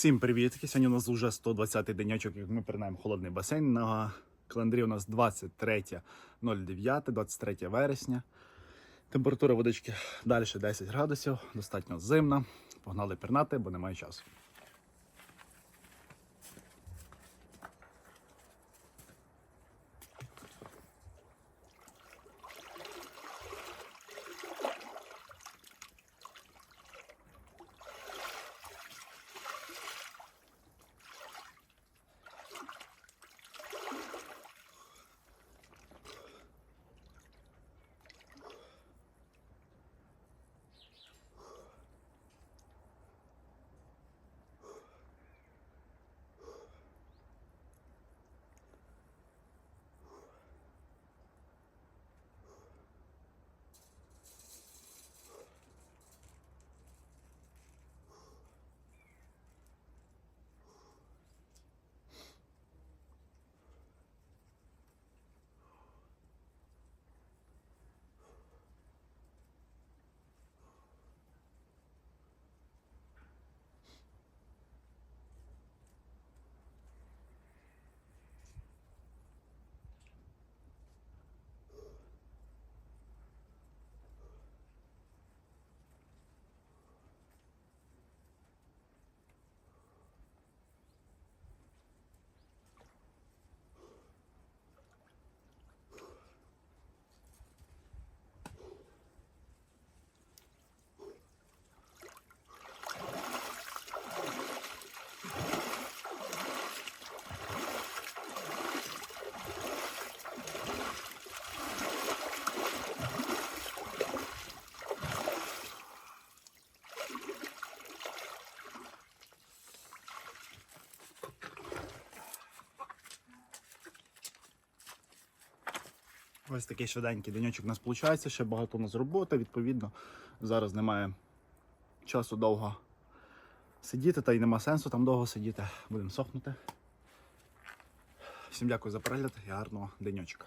Всім привіт! Сьогодні у нас вже 120-й денечок, як ми принаймні холодний басейн. На календарі у нас 23.09, 23 вересня. Температура водички далі 10 градусів, достатньо зимна. Погнали пірнати, бо немає часу. Ось такий швиденький денечок у нас виходить. Ще багато у нас роботи. Відповідно, зараз немає часу довго сидіти, та й нема сенсу там довго сидіти. Будемо сохнути. Всім дякую за перегляд і гарного денечка.